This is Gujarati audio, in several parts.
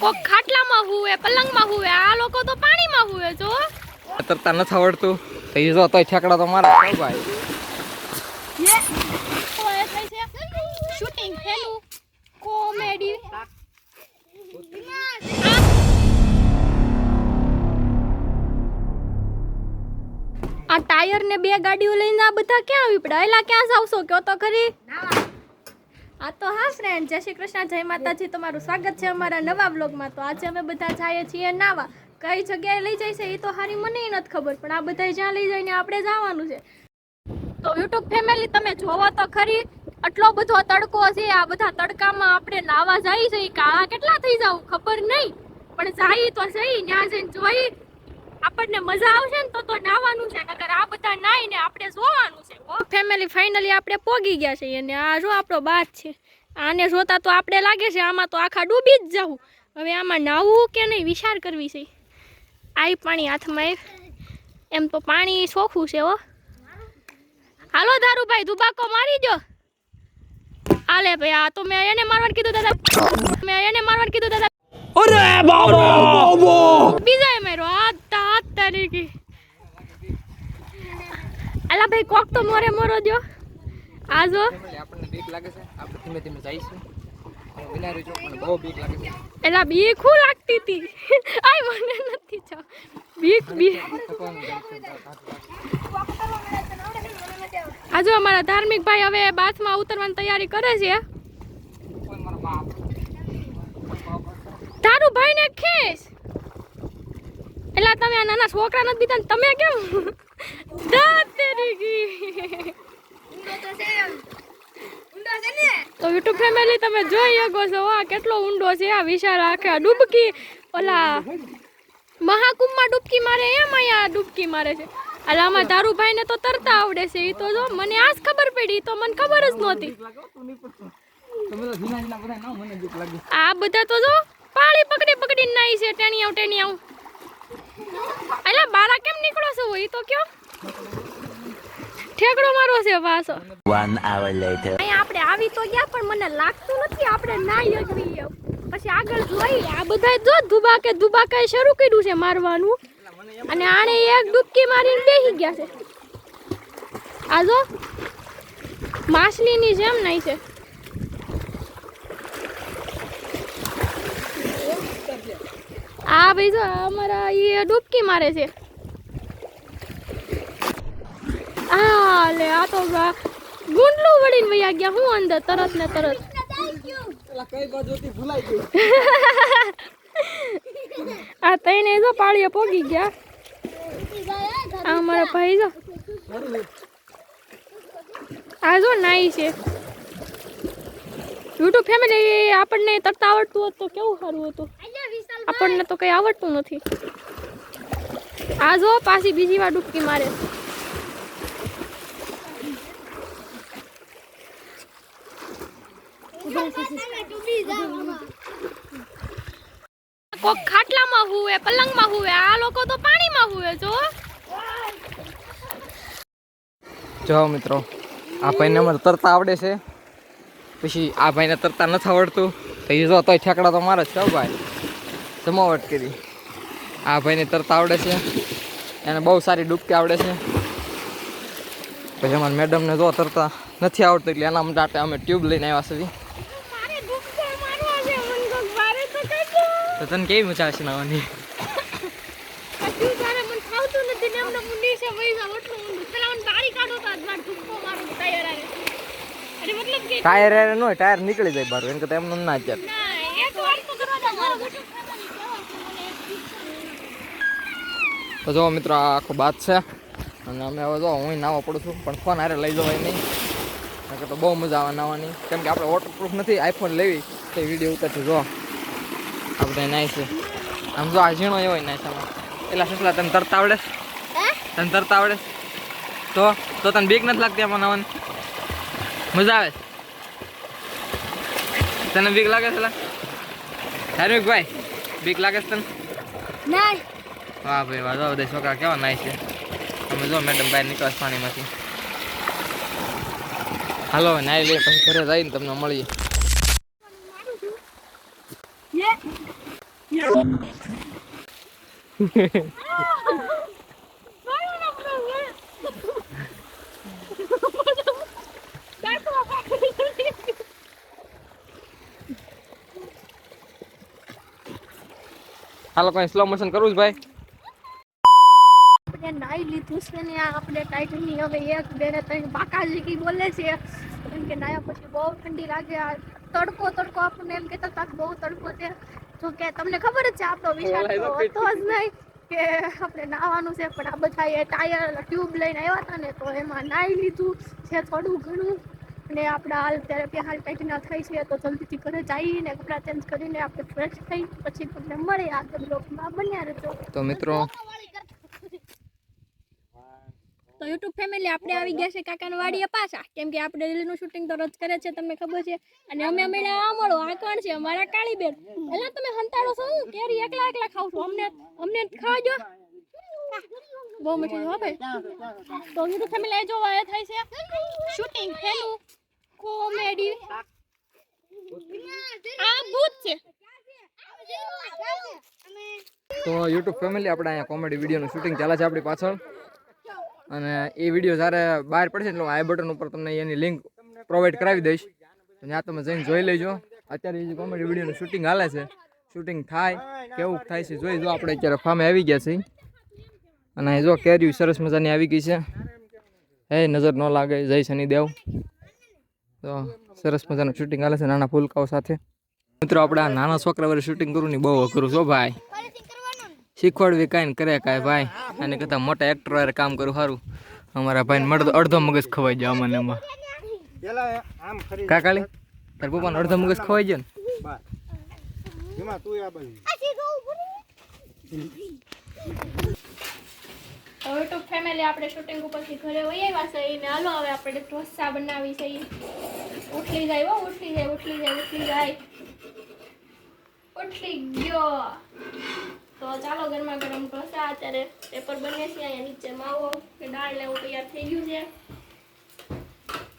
કોક ખાટલામાં હુવે પલંગમાં હુવે આ લોકો તો પાણીમાં હુવે જો. તરતા નથી આવડતું. તો એ જો તોય ઠેકડા તો મારા છો ભાઈ. શૂટિંગ હેલું કોમેડી. આ ટાયર ને બે ગાડીઓ લઈને આ બધા ક્યાં આવી પડ્યા એલા ક્યાં જાવશો? કયો તો ખરી? આ તો હા ફ્રેન્ડ જય શ્રી કૃષ્ણ, જય માતાજી, તમારું સ્વાગત છે અમારા નવા બ્લોગમાં તો આજે અમે બધા જઈએ છીએ નાવા. કઈ જગ્યાએ લઈ જાય છે એ તો હારી મને નથી ખબર, પણ આ બધા જ્યાં લઈ જઈને આપણે જવાનું છે. તો યુટ્યુબ ફેમિલી તમે જોવો તો ખરી, આટલો બધો તડકો છે, આ બધા તડકામાં આપણે નાવા જઈ છે કાળા કેટલા થઈ જાવ ખબર નહીં. પણ જઈ તો જઈ ત્યાં જઈને જોઈ આપણને મજા આવશે ને તો તો નાવાનું છે નકર આ બધા નાઈ ને આપણે જોવાનું છે ફેમિલી ફાઇનલી આપણે પોગી ગયા છે અને આ જો આપણો બાદ છે. આને જોતા તો આપણે લાગે છે આમાં તો આખા ડૂબી જ જાવું હવે આમાં નાવું કે નહીં વિચાર કરવી છે. આઈ પાણી હાથમાં. એમ તો પાણી ચોખ્ખું છે હો. હાલો દારૂભાઈ દુબાકો મારી દો હાલે ભાઈ આ તો મેં એને મારવાનું કીધું દાદા. મેં એને મારવાનું કીધું દાદા. અરે આ તા આ અલા ભાઈ કોક તો મોરે મોરો જો આ જો. આપણને બીક લાગે છે. આપણે ધીમે ધીમે જઈશું. વિનારી ચોક પણ બહુ બીક લાગે છે. એલા બીક હું લાગતી હતી. આય મને નથી છો બીક બીક. આજુ અમારા ધાર્મિક ભાઈ હવે બાથમાં ઉતરવાની તૈયારી કરે છે. તારું ભાઈ ને ખેસ એલા, તમે આ નાના છોકરા નથી બીતા તમે કેમ? દાંત તેરી ગઈ. તો યુટ્યુબ ફેમિલી તમે જોઈ શકો છો આ કેટલો ઊંડો છે આ વિશાળ આખે ડૂબકી. ઓલા, મહાકુંભમાં ડૂબકી મારે એમ અહીંયા ડૂબકી મારે છે. એટલે આમાં દારૂભાઈ ને તો તરતા આવડે છે એ તો જો, મને આજ ખબર પડી તો મને ખબર જ નહોતી. આ બધા તો જો, પાળી પકડી પકડીને નાઈ છે ટેણી આવ ટેણી આવ એટલે બારા કેમ નીકળો છો? એ તો કયો? ઠેકડો મારો છે પાછો. વન આવર લેટર અહીં આપણે આવી તો ગયા પણ મને લાગતું નથી આપણે ના અગવી પછી આગળ જોઈ આ બધા જો દુબાકે ધુબાકે શરૂ કર્યું છે મારવાનું. અને આણે એક ડૂબકી મારીને બેસી ગયા છે. આ જો માછલીની જેમ નહીં છે. આ ભાઈ જો અમારા એ ડૂબકી મારે છે. આ લે આ તો ગુંડલું વળીને વયા ગયા હું અંદર તરત ને તરત. આ તઈને જો પાળીએ પોગી ગયા. આ અમારા ભાઈ જો. આ જો નાઈ છે. યુટ્યુબ ફેમિલી આપણને તરતા આવડતું હોત તો કેવું સારું હતું? આપણને તો કઈ આવડતું નથી. આ જો પાછી બીજી વાર ડૂબકી મારે. કોક ખાટલામાં હુવે, પલંગમાં હુવે, આ લોકો તો પાણીમાં હુવે, જો. જો મિત્રો, આ ભાઈને અમારે તરતા આવડે છે. પછી આ ભાઈને તરતા નથી આવડતું. તો એ જો તોય ઠેકડા તો મારે જ ભાઈ. જમાવટ કરી. આ ભાઈને તરતા આવડે છે. એને બહુ સારી ડૂબકી આવડે છે. પછી અમારા મેડમને જો તરતા નથી આવડતું એટલે એના માટે અમે ટ્યુબ લઈને આવ્યા છે તને કેવી મજા આવશે નાવાની? કશું તારે ટાયર નીકળી જાય ને એમ કે એમનું ના જાવ એટલું ઊંડું પેલા મને બારી કાઢો તો આજ માર ડૂબકો મારો ટાયર આરે અરે મતલબ કે ટાયર યાર ન હોય ટાયર નીકળી જાય બારું એને કરતા એમને ના જાય ના એક વાર તો કરવા દો મારો તો જો મિત્રો આ આખો બાદ છે. અને અમે હવે જો હું નાવા પડું છું પણ ફોન હારે લઈ જવાય નહીં. નકર તો બહુ મજા આવે નાવાની. કેમ કે આપણે વોટરપ્રૂફ નથી આઈફોન લેવી તે વીડિયો ઉતરશે જો આપણે છે. આમ જો આ ઝીણો એવો આમાં એટલા સસલા તને તરતા આવડે? તને તરતા આવડે? તો તો તને બીક નથી લાગતી આમાં નાવાની? મજા આવે? તને બીક લાગે છે? ધાર્મિક ભાઈ બીક લાગે છે તને? ના વાહ ભાઈ, વાહ. જો બધા છોકરા કેવા નાય છે. તમે જો મેડમ બહાર નીકળશ પાણીમાંથી. હાલો નાઈ લઈએ, પછી ઘરે જઈને તમને મળીએ. હાલો, કઈ સ્લો મોશન કરવું જ ભાઈ? આપણે નાઈ લીધું છે ને આપણે ટાઈટની હવે એક બે ને ત્રણ બાકાજી કી બોલે છે. કેમ કે નાયા પછી બહુ ઠંડી લાગે. આ તડકો તડકો આપણને એમ કહેતા હતા બહુ તડકો છે. જો કે તમને ખબર જ છે આપણો વિચાર તો હતો જ નહીં કે આપણે નાવાનું છે પણ આ બધા એ ટાયર ટ્યુબ લઈને આવ્યા હતા ને તો એમાં નાઈ લીધું છે થોડું ઘણું. અને આપણા હાલ ત્યારે ત્યાં હાલ ના થાય છે તો જલ્દીથી ઘરે જઈને કપડાં ચેન્જ કરીને આપણે ફ્રેશ થઈ પછી તમને મળે આગળ બ્લોગમાં બન્યા રહેજો. તો મિત્રો તો યુટ્યુબ ફેમિલી આપણે આવી ગયા છે કાકાના વાડીએ પાછા. કેમ કે આપણે રીલનું શૂટિંગ તો રોજ કરે છે તમને ખબર છે. અને અમે મળ્યા આ મળો આ કોણ છે અમારા કાળીબેન. એટલે તમે હંતાડો છો હું કેરી એકલા એકલા ખાવ છો. અમને અમને ખાવજો બહુ મીઠી હો ભાઈ. તો યુટ્યુબ ફેમિલી જો એ થાય છે શૂટિંગ ફેનું કોમેડી. આ ભૂત છે. તો યુટ્યુબ ફેમિલી આપણે અહીંયા કોમેડી વિડીયોનું શૂટિંગ ચાલે છે આપણી પાછળ. અને એ વીડિયો જ્યારે બહાર પડશે એટલે હું આઈ બટન ઉપર તમને એની લિંક પ્રોવાઈડ કરાવી દઈશ. ત્યાં તમે જઈને જોઈ લેજો. અત્યારે જે કોમેડી વિડીયોનું શૂટિંગ હાલે છે. શૂટિંગ થાય, કેવું થાય છે જોઈ જો આપણે અત્યારે ફામે આવી ગયા છીએ. અને જો કેર્યું સરસ મજાની આવી ગઈ છે. હે, નજર ન લાગે, જય શનિદેવ. તો સરસ મજાનું શૂટિંગ હાલે છે નાના ફૂલકાઓ સાથે. મિત્રો, આપણે આ નાના છોકરા વડે શૂટિંગ કરવું ની બહુ અઘરું છો ભાઈ. શીખવાડવી કાંઈ ને કરે કાંઈ ભાઈ. અને કરતાં મોટા એક્ટર વાળે કામ કરું સારું અમારા ભાઈને મળતો અડધો મગજ ખવાઈ જાય અમને એમાં. કાકાલી આમ ખરી તાર પપ્પાને અડધો મગજ ખવાઈ જાય ને? તું આ બાજુ તો ફેમિલી આપણે શૂટિંગ ઉપરથી ઘરે વહી આવ્યા છે એને હાલો હવે આપણે ઢોસા બનાવી છે. ઉઠલી જાય હો ઉઠલી જાય ઉઠલી જાય ઉઠલી જાય. ઉઠલી ગયો. તો ચાલો ગરમા ગરમ ઢોસા અત્યારે પેપર બને છે, અહીંયા નીચે માવો કે દાળ લેવું તૈયાર થઈ ગયું છે.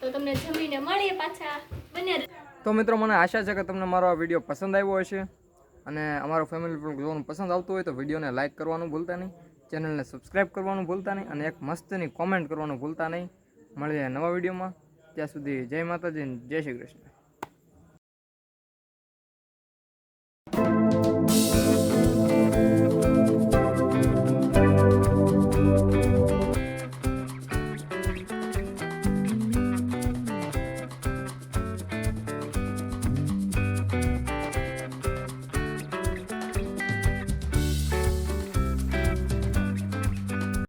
તો તમને જમીને મળીએ પાછા. બને તો મિત્રો, મને આશા છે કે તમને મારો આ વીડિયો પસંદ આવ્યો હશે અને અમારો ફેમિલી પણ જોવાનું પસંદ આવતું હોય તો વિડીયોને લાઇક કરવાનું ભૂલતા નહીં ચેનલને સબસ્ક્રાઇબ કરવાનું ભૂલતા નહીં અને એક મસ્તની કોમેન્ટ કરવાનું ભૂલતા નહીં. મળીએ નવા વિડીયોમાં ત્યાં સુધી જય માતાજી જય શ્રી કૃષ્ણ.